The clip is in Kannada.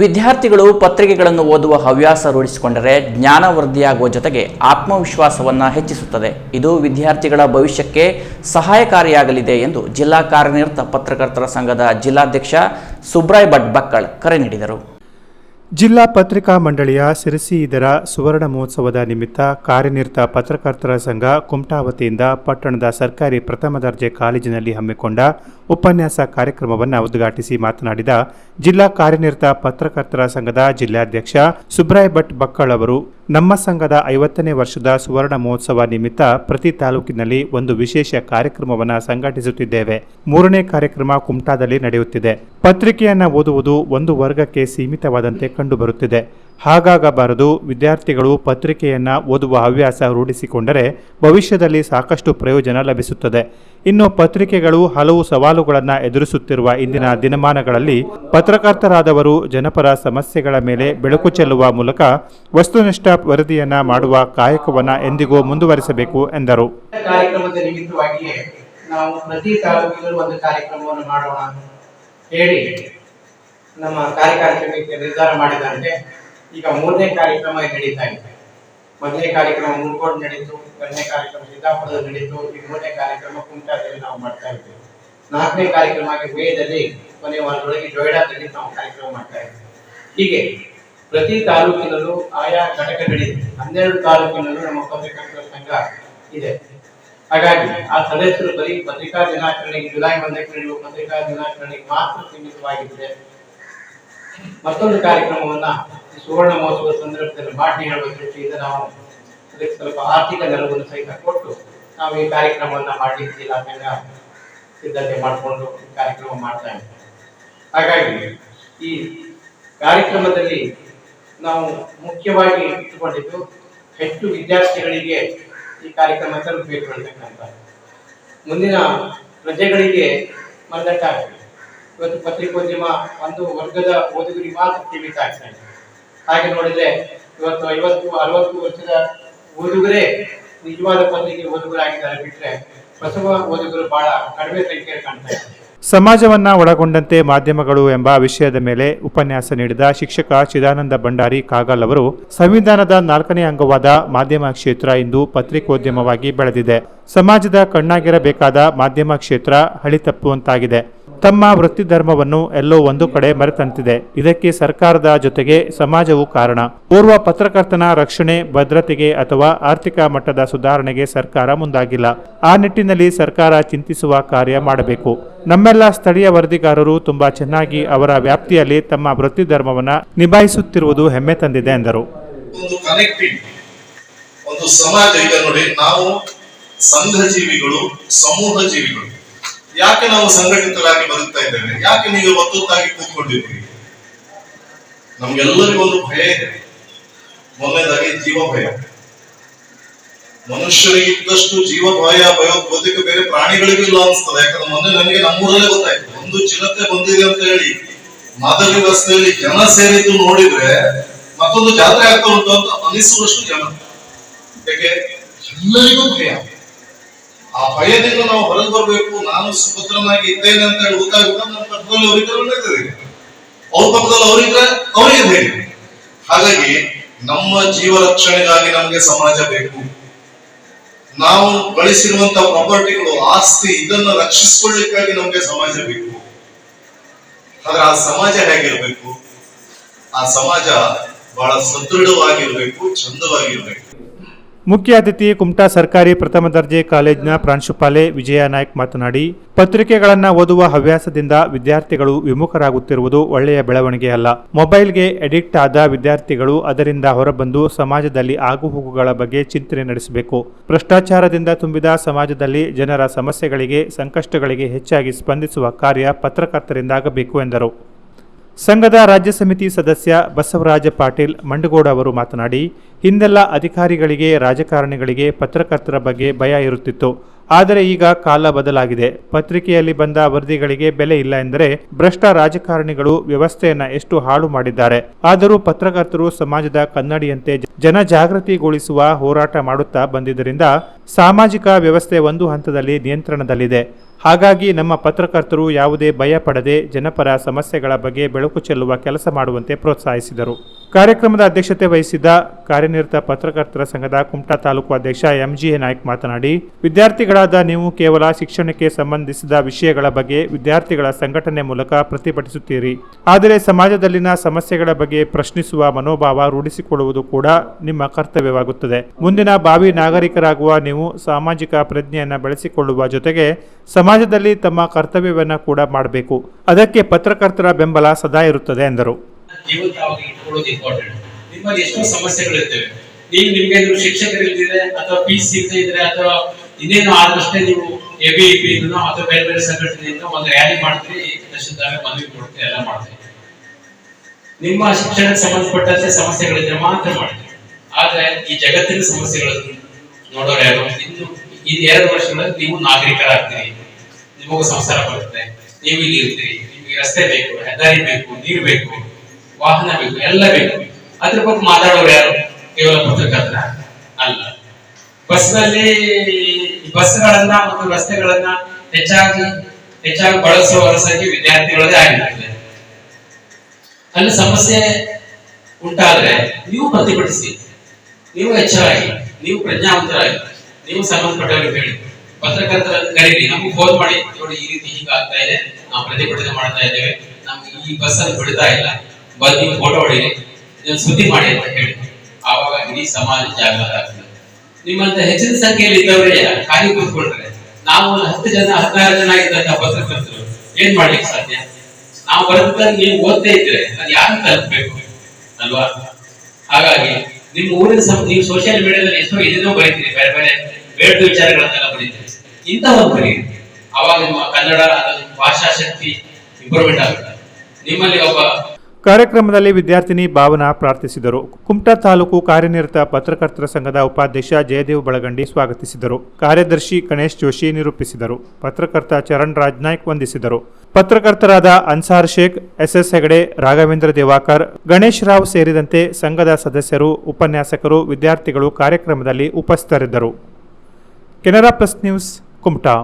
ವಿದ್ಯಾರ್ಥಿಗಳು ಪತ್ರಿಕೆಗಳನ್ನು ಓದುವ ಹವ್ಯಾಸ ರೂಢಿಸಿಕೊಂಡರೆ ಜ್ಞಾನವೃದ್ಧಿಯಾಗುವ ಜೊತೆಗೆ ಆತ್ಮವಿಶ್ವಾಸವನ್ನು ಹೆಚ್ಚಿಸುತ್ತದೆ. ಇದು ವಿದ್ಯಾರ್ಥಿಗಳ ಭವಿಷ್ಯಕ್ಕೆ ಸಹಾಯಕಾರಿಯಾಗಲಿದೆ ಎಂದು ಜಿಲ್ಲಾ ಕಾರ್ಯನಿರತ ಪತ್ರಕರ್ತರ ಸಂಘದ ಜಿಲ್ಲಾಧ್ಯಕ್ಷ ಸುಬ್ರಾಯ್ ಭಟ್ ಬಕ್ಕಳ್ ಕರೆ ನೀಡಿದರು. ಜಿಲ್ಲಾ ಪತ್ರಿಕಾ ಮಂಡಳಿಯ ಸಿರಸಿ ಇದರ ಸುವರ್ಣ ಮಹೋತ್ಸವದ ನಿಮಿತ್ತ ಕಾರ್ಯನಿರತ ಪತ್ರಕರ್ತರ ಸಂಘ ಕುಮಟಾ ವತಿಯಿಂದ ಪಟ್ಟಣದ ಸರ್ಕಾರಿ ಪ್ರಥಮ ದರ್ಜೆ ಕಾಲೇಜಿನಲ್ಲಿ ಹಮ್ಮಿಕೊಂಡ ಉಪನ್ಯಾಸ ಕಾರ್ಯಕ್ರಮವನ್ನು ಉದ್ಘಾಟಿಸಿ ಮಾತನಾಡಿದ ಜಿಲ್ಲಾ ಕಾರ್ಯನಿರತ ಪತ್ರಕರ್ತರ ಸಂಘದ ಜಿಲ್ಲಾಧ್ಯಕ್ಷ ಸುಬ್ರಾಯ್ ಭಟ್ ಬಕ್ಕಳ್ ಅವರು ನಮ್ಮ ಸಂಘದ ಐವತ್ತನೇ ವರ್ಷದ ಸುವರ್ಣ ಮಹೋತ್ಸವ ನಿಮಿತ್ತ ಪ್ರತಿ ತಾಲೂಕಿನಲ್ಲಿ ಒಂದು ವಿಶೇಷ ಕಾರ್ಯಕ್ರಮವನ್ನು ಸಂಘಟಿಸುತ್ತಿದ್ದೇವೆ. ಮೂರನೇ ಕಾರ್ಯಕ್ರಮ ಕುಮಟಾದಲ್ಲಿ ನಡೆಯುತ್ತಿದೆ. ಪತ್ರಿಕೆಯನ್ನು ಓದುವುದು ಒಂದು ವರ್ಗಕ್ಕೆ ಸೀಮಿತವಾದಂತೆ ಕಂಡುಬರುತ್ತಿದೆ. ಹಾಗಾಗಬಾರದು. ವಿದ್ಯಾರ್ಥಿಗಳು ಪತ್ರಿಕೆಯನ್ನು ಓದುವ ಹವ್ಯಾಸ ರೂಢಿಸಿಕೊಂಡರೆ ಭವಿಷ್ಯದಲ್ಲಿ ಸಾಕಷ್ಟು ಪ್ರಯೋಜನ ಲಭಿಸುತ್ತದೆ. ಇನ್ನು ಪತ್ರಿಕೆಗಳು ಹಲವು ಸವಾಲುಗಳನ್ನು ಎದುರಿಸುತ್ತಿರುವ ಇಂದಿನ ದಿನಮಾನಗಳಲ್ಲಿ ಪತ್ರಕರ್ತರಾದವರು ಜನಪರ ಸಮಸ್ಯೆಗಳ ಮೇಲೆ ಬೆಳಕು ಚೆಲ್ಲುವ ಮೂಲಕ ವಸ್ತುನಿಷ್ಠ ವರದಿಯನ್ನು ಮಾಡುವ ಕಾಯಕವನ್ನು ಎಂದಿಗೂ ಮುಂದುವರಿಸಬೇಕು ಎಂದರು. ಹೇಳಿ ನಮ್ಮ ಕಾರ್ಯಕಾರಿ ಸಮಿತಿ ನಿರ್ಧಾರ ಮಾಡಿದಂತೆ ಈಗ ಮೂರನೇ ಕಾರ್ಯಕ್ರಮ ನಡೀತಾ ಇದೆ. ಮೊದಲನೇ ಕಾರ್ಯಕ್ರಮ ಮುನ್ಕೋಡ್ ನಡೀತು, ಎರಡನೇ ಕಾರ್ಯಕ್ರಮ ಸಿದ್ದಾಪುರದಲ್ಲಿ ನಡೀತು, ಈ ಮೂರನೇ ಕಾರ್ಯಕ್ರಮ ಕುಮಟಾದಲ್ಲಿ ನಾವು ಮಾಡ್ತಾ ಇದ್ದೇವೆ. ನಾಲ್ಕನೇ ಕಾರ್ಯಕ್ರಮ ಮೇದಲ್ಲಿ ಕೊನೆ ವಾರದೊಳಗೆ ಜೊಯ್ಡಾದಲ್ಲಿ ನಾವು ಕಾರ್ಯಕ್ರಮ ಮಾಡ್ತಾ ಇದ್ದೇವೆ. ಹೀಗೆ ಪ್ರತಿ ತಾಲೂಕಿನಲ್ಲೂ ಆಯಾ ಘಟಕಗಳಿದೆ. ಹನ್ನೆರಡು ತಾಲೂಕಿನಲ್ಲೂ ನಮ್ಮ ಪತ್ರಕರ್ತರ ಸಂಘ ಇದೆ. ಹಾಗಾಗಿ ಆ ಸದಸ್ಯರು ಬರೀ ಪತ್ರಿಕಾ ದಿನಾಚರಣೆಗೆ ಜುಲೈ ಒಂದಕ್ಕೆ ನಡೆಯುವ ಪತ್ರಿಕಾ ದಿನಾಚರಣೆಗೆ ಮಾತ್ರ ಸೀಮಿತವಾಗಿದೆ. ಮತ್ತೊಂದು ಕಾರ್ಯಕ್ರಮವನ್ನ ಸುವರ್ಣ ಮಹೋತ್ಸವದ ಸಂದರ್ಭದಲ್ಲಿ ಮಾಡಿ ಹೇಳುವ ದೃಷ್ಟಿಯಿಂದ ನಾವು ಅದಕ್ಕೆ ಸ್ವಲ್ಪ ಆರ್ಥಿಕ ನೆರವನ್ನು ಸಹಿತ ಕೊಟ್ಟು ನಾವು ಈ ಕಾರ್ಯಕ್ರಮವನ್ನ ಮಾಡಲಿಕ್ಕೆ ಇಲಾಖೆಯ ಸಿದ್ಧತೆ ಮಾಡಿಕೊಂಡು ಕಾರ್ಯಕ್ರಮ ಮಾಡ್ತಾ ಹಾಗಾಗಿ ಈ ಕಾರ್ಯಕ್ರಮದಲ್ಲಿ ನಾವು ಮುಖ್ಯವಾಗಿ ಇಟ್ಟುಕೊಂಡಿದ್ದು ಹೆಚ್ಚು ವಿದ್ಯಾರ್ಥಿಗಳಿಗೆ ಈ ಕಾರ್ಯಕ್ರಮ ತಲುಪಬೇಕು ಅಂತಕ್ಕಂಥ. ಮುಂದಿನ ಪ್ರಜೆಗಳಿಗೆ ಮಂದಟ್ಟಾಗಬೇಕು ಇವತ್ತು ಪತ್ರಿಕೋದ್ಯಮ ಒಂದು ವರ್ಗದ ಓದುಗರಿಗೆ ಮಾತ್ರ ಸೀಮಿತ ಆಗ್ತಾ ಇದೆ. ಹಾಗೆ ನೋಡಿದ್ರೆ ಇವತ್ತು ಐವತ್ತು, ಅರವತ್ತು ವರ್ಷದ ಓದುಗರೇ ನಿಜವಾದ ಪತ್ರಿಕೆ ಓದುಗರಾಗಿದ್ದಾರೆ ಬಿಟ್ರೆ ಬಸವ ಓದುಗರು ಬಹಳ ಕಡಿಮೆ ಸಂಖ್ಯೆಯಲ್ಲಿ ಕಾಣ್ತಾ ಇದ್ದಾರೆ. ಸಮಾಜವನ್ನ ಒಳಗೊಂಡಂತೆ ಮಾಧ್ಯಮಗಳು ಎಂಬ ವಿಷಯದ ಮೇಲೆ ಉಪನ್ಯಾಸ ನೀಡಿದ ಶಿಕ್ಷಕ ಚಿದಾನಂದ ಭಂಡಾರಿ ಕಾಗಲ್ ಅವರು, ಸಂವಿಧಾನದ ನಾಲ್ಕನೇ ಅಂಗವಾದ ಮಾಧ್ಯಮ ಕ್ಷೇತ್ರ ಇಂದು ಪತ್ರಿಕೋದ್ಯಮವಾಗಿ ಬೆಳೆದಿದೆ. ಸಮಾಜದ ಕಣ್ಣಾಗಿರಬೇಕಾದ ಮಾಧ್ಯಮ ಕ್ಷೇತ್ರ ಹಳಿತಪ್ಪುವಂತಾಗಿದೆ. ತಮ್ಮ ವೃತ್ತಿ ಧರ್ಮವನ್ನು ಎಲ್ಲೋ ಒಂದು ಕಡೆ ಮರೆತಂತಿದೆ. ಇದಕ್ಕೆ ಸರ್ಕಾರದ ಜೊತೆಗೆ ಸಮಾಜವು ಕಾರಣ. ಪೂರ್ವ ಪತ್ರಕರ್ತನ ರಕ್ಷಣೆ, ಭದ್ರತೆಗೆ ಅಥವಾ ಆರ್ಥಿಕ ಮಟ್ಟದ ಸುಧಾರಣೆಗೆ ಸರ್ಕಾರ ಮುಂದಾಗಿಲ್ಲ. ಆ ನಿಟ್ಟಿನಲ್ಲಿ ಸರ್ಕಾರ ಚಿಂತಿಸುವ ಕಾರ್ಯ ಮಾಡಬೇಕು. ನಮ್ಮೆಲ್ಲ ಸ್ಥಳೀಯ ವರದಿಗಾರರು ತುಂಬಾ ಚೆನ್ನಾಗಿ ಅವರ ವ್ಯಾಪ್ತಿಯಲ್ಲಿ ತಮ್ಮ ವೃತ್ತಿ ಧರ್ಮವನ್ನ ನಿಭಾಯಿಸುತ್ತಿರುವುದು ಹೆಮ್ಮೆ ತಂದಿದೆ ಎಂದರು. ಒಂದು ಸಮಾಜ ನೋಡಿ. ನಾವು ಸಂಘ ಜೀವಿಗಳು ಸಮೂಹ ಜೀವಿಗಳು ಯಾಕೆ ನಾವು ಸಂಘಟಿತರಾಗಿ ಬದುಕ್ತಾ ಇದ್ದೇವೆ? ಯಾಕೆ ನೀವು ಒತ್ತೊತ್ತಾಗಿ ಕೂತ್ಕೊಂಡಿದ್ದೀರಿ? ನಮ್ಗೆಲ್ಲರಿಗೂ ಒಂದು ಭಯ ಇದೆ. ಮೊನ್ನೆದಾಗಿ ಜೀವ ಭಯ. ಮನುಷ್ಯರಿಗೆ ಇದ್ದಷ್ಟು ಜೀವ ಭಯ ಭಯೋತ್ಪಾದಕ ಬೇರೆ ಪ್ರಾಣಿಗಳಿಗೂ ಇಲ್ಲ ಅನಿಸ್ತದೆ. ಯಾಕಂದ್ರೆ ಮೊನ್ನೆ ನನಗೆ ನಮ್ಮೂರಲ್ಲೇ ಗೊತ್ತಾಯ್ತು. ಒಂದು ಚಿರತೆ ಬಂದಿದೆ ಅಂತ ಹೇಳಿ ಮಾದರಿ ರಸ್ತೆಯಲ್ಲಿ ಜನ ಸೇರಿದ್ದು ನೋಡಿದ್ರೆ ಮತ್ತೊಂದು ಜಾತ್ರೆ ಆಗ್ತಾ ಉಂಟು ಅಂತ ಅನಿಸುವಷ್ಟು ಜನ. ಯಾಕೆ? ಎಲ್ಲರಿಗೂ ಭಯ. ಆ ಭಯದಿಂದ ನಾವು ಹೊರಗೆ ಬರಬೇಕು. ನಾನು ಸುಭದ್ರನಾಗಿ ಇದ್ದೇನೆ ಅಂತ ಹೇಳಿ ಗೊತ್ತಾಗುತ್ತೆ ನಮ್ಮ ಪಕ್ಕದಲ್ಲಿ ಅವರಿದ್ರೆ ಅವ್ರ ಪಕ್ಕದಲ್ಲಿ ಅವರಿದ್ರೆ ಅವರಿಗೆ ಧೈರ್ಯ ಹಾಗಾಗಿ ನಮ್ಮ ಜೀವ ರಕ್ಷಣೆಗಾಗಿ ನಮಗೆ ಸಮಾಜ ಬೇಕು. ನಾವು ಗಳಿಸಿರುವಂತ ಪ್ರಾಪರ್ಟಿಗಳು ಆಸ್ತಿ, ಇದನ್ನ ರಕ್ಷಿಸಿಕೊಳ್ಳಿಕ್ಕಾಗಿ ನಮಗೆ ಸಮಾಜ ಬೇಕು. ಆದ್ರೆ ಆ ಸಮಾಜ ಹೇಗಿರ್ಬೇಕು? ಆ ಸಮಾಜ ಬಹಳ ಸದೃಢವಾಗಿರ್ಬೇಕು, ಚಂದವಾಗಿರ್ಬೇಕು. ಮುಖ್ಯ ಅತಿಥಿ ಕುಮಟಾ ಸರ್ಕಾರಿ ಪ್ರಥಮ ದರ್ಜೆ ಕಾಲೇಜಿನ ಪ್ರಾಂಶುಪಾಲೆ ವಿಜಯ ನಾಯ್ಕ್ ಮಾತನಾಡಿ, ಪತ್ರಿಕೆಗಳನ್ನು ಓದುವ ಹವ್ಯಾಸದಿಂದ ವಿದ್ಯಾರ್ಥಿಗಳು ವಿಮುಖರಾಗುತ್ತಿರುವುದು ಒಳ್ಳೆಯ ಬೆಳವಣಿಗೆಯಲ್ಲ ಮೊಬೈಲ್ಗೆ ಅಡಿಕ್ಟ್ ಆದ ವಿದ್ಯಾರ್ಥಿಗಳು ಅದರಿಂದ ಹೊರಬಂದು ಸಮಾಜದಲ್ಲಿ ಆಗುಹೋಗುಗಳ ಬಗ್ಗೆ ಚಿಂತನೆ ನಡೆಸಬೇಕು. ಭ್ರಷ್ಟಾಚಾರದಿಂದ ತುಂಬಿದ ಸಮಾಜದಲ್ಲಿ ಜನರ ಸಮಸ್ಯೆಗಳಿಗೆ, ಸಂಕಷ್ಟಗಳಿಗೆ ಹೆಚ್ಚಾಗಿ ಸ್ಪಂದಿಸುವ ಕಾರ್ಯ ಪತ್ರಕರ್ತರಿಂದಾಗಬೇಕು ಎಂದರು. ಸಂಘದ ರಾಜ್ಯ ಸಮಿತಿ ಸದಸ್ಯ ಬಸವರಾಜ ಪಾಟೀಲ್ ಮಂಡಗೋಡ ಅವರು ಮಾತನಾಡಿ, ಹಿಂದೆಲ್ಲ ಅಧಿಕಾರಿಗಳಿಗೆ, ರಾಜಕಾರಣಿಗಳಿಗೆ ಪತ್ರಕರ್ತರ ಬಗ್ಗೆ ಭಯ ಇರುತ್ತಿತ್ತು. ಆದರೆ ಈಗ ಕಾಲ ಬದಲಾಗಿದೆ. ಪತ್ರಿಕೆಯಲ್ಲಿ ಬಂದ ವರದಿಗಳಿಗೆ ಬೆಲೆ ಇಲ್ಲ ಎಂದರೆ ಭ್ರಷ್ಟ ರಾಜಕಾರಣಿಗಳು ವ್ಯವಸ್ಥೆಯನ್ನ ಎಷ್ಟು ಹಾಳು ಮಾಡಿದ್ದಾರೆ. ಆದರೂ ಪತ್ರಕರ್ತರು ಸಮಾಜದ ಕನ್ನಡಿಯಂತೆ ಜನಜಾಗೃತಿಗೊಳಿಸುವ ಹೋರಾಟ ಮಾಡುತ್ತಾ ಬಂದಿದ್ದರಿಂದ ಸಾಮಾಜಿಕ ವ್ಯವಸ್ಥೆ ಒಂದು ಹಂತದಲ್ಲಿ ನಿಯಂತ್ರಣದಲ್ಲಿದೆ. ಹಾಗಾಗಿ ನಮ್ಮ ಪತ್ರಕರ್ತರು ಯಾವುದೇ ಭಯ ಪಡದೆ ಜನಪರ ಸಮಸ್ಯೆಗಳ ಬಗ್ಗೆ ಬೆಳಕು ಚೆಲ್ಲುವ ಕೆಲಸ ಮಾಡುವಂತೆ ಪ್ರೋತ್ಸಾಹಿಸಿದರು. ಕಾರ್ಯಕ್ರಮದ ಅಧ್ಯಕ್ಷತೆ ವಹಿಸಿದ್ದ ಕಾರ್ಯನಿರತ ಪತ್ರಕರ್ತರ ಸಂಘದ ಕುಮಟಾ ತಾಲೂಕು ಅಧ್ಯಕ್ಷ ಎಂಜಿಎ ನಾಯ್ಕ್ ಮಾತನಾಡಿ, ವಿದ್ಯಾರ್ಥಿಗಳಾದ ನೀವು ಕೇವಲ ಶಿಕ್ಷಣಕ್ಕೆ ಸಂಬಂಧಿಸಿದ ವಿಷಯಗಳ ಬಗ್ಗೆ ವಿದ್ಯಾರ್ಥಿಗಳ ಸಂಘಟನೆ ಮೂಲಕ ಪ್ರತಿಭಟಿಸುತ್ತೀರಿ. ಆದರೆ ಸಮಾಜದಲ್ಲಿನ ಸಮಸ್ಯೆಗಳ ಬಗ್ಗೆ ಪ್ರಶ್ನಿಸುವ ಮನೋಭಾವ ರೂಢಿಸಿಕೊಳ್ಳುವುದು ಕೂಡ ನಿಮ್ಮ ಕರ್ತವ್ಯವಾಗುತ್ತದೆ. ಮುಂದಿನ ಭಾವಿ ನಾಗರಿಕರಾಗುವ ನೀವು ಸಾಮಾಜಿಕ ಪ್ರಜ್ಞೆಯನ್ನು ಬೆಳೆಸಿಕೊಳ್ಳುವ ಜೊತೆಗೆ ಸಮಾಜದಲ್ಲಿ ತಮ್ಮ ಕರ್ತವ್ಯವನ್ನು ಕೂಡ ಮಾಡಬೇಕು. ಅದಕ್ಕೆ ಪತ್ರಕರ್ತರ ಬೆಂಬಲ ಸದಾ ಇರುತ್ತದೆ, ಎಂದರು. ಜೀವಂತವಾಗಿ ಇಟ್ಕೊಳ್ಳೋದು ಇಂಪಾರ್ಟೆಂಟ್ ನಿಮ್ಮಲ್ಲಿ ಎಷ್ಟೋ ಸಮಸ್ಯೆಗಳಿರ್ತವೆ. ನೀವು ನಿಮ್ಗೆ ಶಿಕ್ಷಕರು ಶಿಕ್ಷಕರಿಲ್ದಿದ್ರೆ ಅಥವಾ ಪಿ ಸಿ ಇದ್ರೆ ಅಥವಾ ಇನ್ನೇನು ಆದಷ್ಟೇ ನೀವು ಎ ಬಿ ಪಿ ಅಥವಾ ಬೇರೆ ಬೇರೆ ಸಂಘಟನೆಯಿಂದ ಒಂದು ರ್ಯಾಲಿ ಮಾಡ್ತೀರಿ ತಹಶೀಲ್ದಾರ್ ಮನವಿ ಕೊಡ್ತೀರಿ, ಎಲ್ಲ ಮಾಡ್ತೀವಿ ನಿಮ್ಮ ಶಿಕ್ಷಣಕ್ಕೆ ಸಂಬಂಧಪಟ್ಟಂತೆ ಸಮಸ್ಯೆಗಳಿದ್ರೆ ಮಾತ್ರ ಮಾಡ್ತೀವಿ ಆದ್ರೆ ಈ ಜಗತ್ತಿನ ಸಮಸ್ಯೆಗಳನ್ನು ನೋಡೋರು ಯಾರು? ಇನ್ನು ಈ ಎರಡು ವರ್ಷಗಳಲ್ಲಿ ನೀವು ನಾಗರಿಕರಾಗ್ತೀರಿ. ನಿಮಗೂ ಸಂಸಾರ ಬರುತ್ತೆ. ನೀವು ಇಲ್ಲಿ ಇರ್ತೀರಿ. ನಿಮಗೆ ರಸ್ತೆ ಬೇಕು, ಹೆದ್ದಾರಿ ಬೇಕು, ನೀರು ಬೇಕು. ವಾಹನ ಬೇಕು, ಎಲ್ಲ ಬೇಕು. ಅದ್ರ ಬಗ್ಗೆ ಮಾತಾಡೋರು ಯಾರು? ಕೇವಲ ಪತ್ರಕರ್ತರ. ಅಲ್ಲ. ಬಸ್ನಲ್ಲಿ ಬಸ್ಗಳನ್ನ ಮತ್ತು ರಸ್ತೆಗಳನ್ನ ಹೆಚ್ಚಾಗಿ ಹೆಚ್ಚಾಗಿ ಬಳಸುವವರ ಸಂಖ್ಯೆ ವಿದ್ಯಾರ್ಥಿಗಳದೇ ಆಗಿರ್ತದೆ. ಅಲ್ಲಿ ಸಮಸ್ಯೆ ಉಂಟಾದ್ರೆ ನೀವು ಪ್ರತಿಭಟಿಸಿ. ನೀವು ಎಚ್ಚರಾಗಿ, ನೀವು ಪ್ರಜ್ಞಾವಂತರಾಗಿ, ನೀವು ಸಂಬಂಧಪಟ್ಟವರಿಗೆ ಹೇಳಿ. ಪತ್ರಕರ್ತರನ್ನು ಕರೀರಿ. ನಮ್ಗೆ ಫೋನ್ ಮಾಡಿ, ನೋಡಿ, ಈ ರೀತಿ ಹೀಗಾಗ್ತಾ ಇದೆ. ನಾವು ಪ್ರತಿಭಟನೆ ಮಾಡ್ತಾ ಇದ್ದೇವೆ. ನಮ್ಗೆ ಈ ಬಸ್ ಅಲ್ಲಿ ಬಿಡ್ತಾ ಇಲ್ಲ. ಬಂದು ನೀವು ಫೋಟೋ ಹೊಡೀರಿ ಇದನ್ನ ಸುದ್ದಿ ಮಾಡಿ ಅಂತ ಹೇಳಿ. ಆವಾಗ ಇಡೀ ಸಮಾಜ ಜಾಗೃತ ಆಗ್ತದೆ. ನಿಮ್ಮಂತ ಹೆಚ್ಚಿನ ಸಂಖ್ಯೆಯಲ್ಲಿ ಇದ್ದವರೇ ಖಾಲಿ ಕೂತ್ಕೊಳ್ತಾರೆ ನಾವು ಒಂದು ಹತ್ತು ಜನ, ಹದಿನಾರು ಜನ ಇದ್ದಂತ ಪತ್ರಕರ್ತರು ಏನ್ ಮಾಡ್ಲಿಕ್ಕೆ ಸಾಧ್ಯ? ನಾವು ಬರ್ತಾ ನೀವು ಓದ್ತಾ ಇದ್ರೆ ಅದು ಯಾರು ತಲುಪಬೇಕು? ಅಲ್ವಾ? ಹಾಗಾಗಿ ನಿಮ್ಮ ಊರಿನ ಸಮ, ನೀವು ಸೋಷಿಯಲ್ ಮೀಡಿಯಾದಲ್ಲಿ ಎಷ್ಟೋ ಏನೇನೋ ಬರೀತೀರಿ, ಬೇರೆ ಬೇರೆ ಬೇಡ ವಿಚಾರಗಳನ್ನೆಲ್ಲ ಬರೀತೀರಿ. ಒಂದು ಬರೀರಿ ಅವಾಗ ನಿಮ್ಮ ಕನ್ನಡ ಭಾಷಾ ಶಕ್ತಿ ಇಂಪ್ರೂವ್ಮೆಂಟ್ ಆಗುತ್ತೆ. ನಿಮ್ಮಲ್ಲಿ ಒಬ್ಬ ಕಾರ್ಯಕ್ರಮದಲ್ಲಿ ವಿದ್ಯಾರ್ಥಿನಿ ಭಾವನಾ ಪ್ರಾರ್ಥಿಸಿದರು. ಕುಮಟಾ ತಾಲೂಕು ಕಾರ್ಯನಿರತ ಪತ್ರಕರ್ತರ ಸಂಘದ ಉಪಾಧ್ಯಕ್ಷ ಜಯದೇವ್ ಬಳಗಂಡಿ ಸ್ವಾಗತಿಸಿದರು. ಕಾರ್ಯದರ್ಶಿ ಗಣೇಶ್ ಜೋಶಿ ನಿರೂಪಿಸಿದರು. ಪತ್ರಕರ್ತ ಚರಣ್ ರಾಜ್ ನಾಯ್ಕ್ ವಂದಿಸಿದರು. ಪತ್ರಕರ್ತರಾದ ಅನ್ಸಾರ್ ಶೇಖ್, ಎಸ್ಎಸ್ ಹೆಗಡೆ, ರಾಘವೇಂದ್ರ ದಿವಾಕರ್, ಗಣೇಶ್ ರಾವ್ ಸೇರಿದಂತೆ ಸಂಘದ ಸದಸ್ಯರು, ಉಪನ್ಯಾಸಕರು, ವಿದ್ಯಾರ್ಥಿಗಳು ಕಾರ್ಯಕ್ರಮದಲ್ಲಿ ಉಪಸ್ಥಿತರಿದ್ದರು. Canara plus news, Kumta.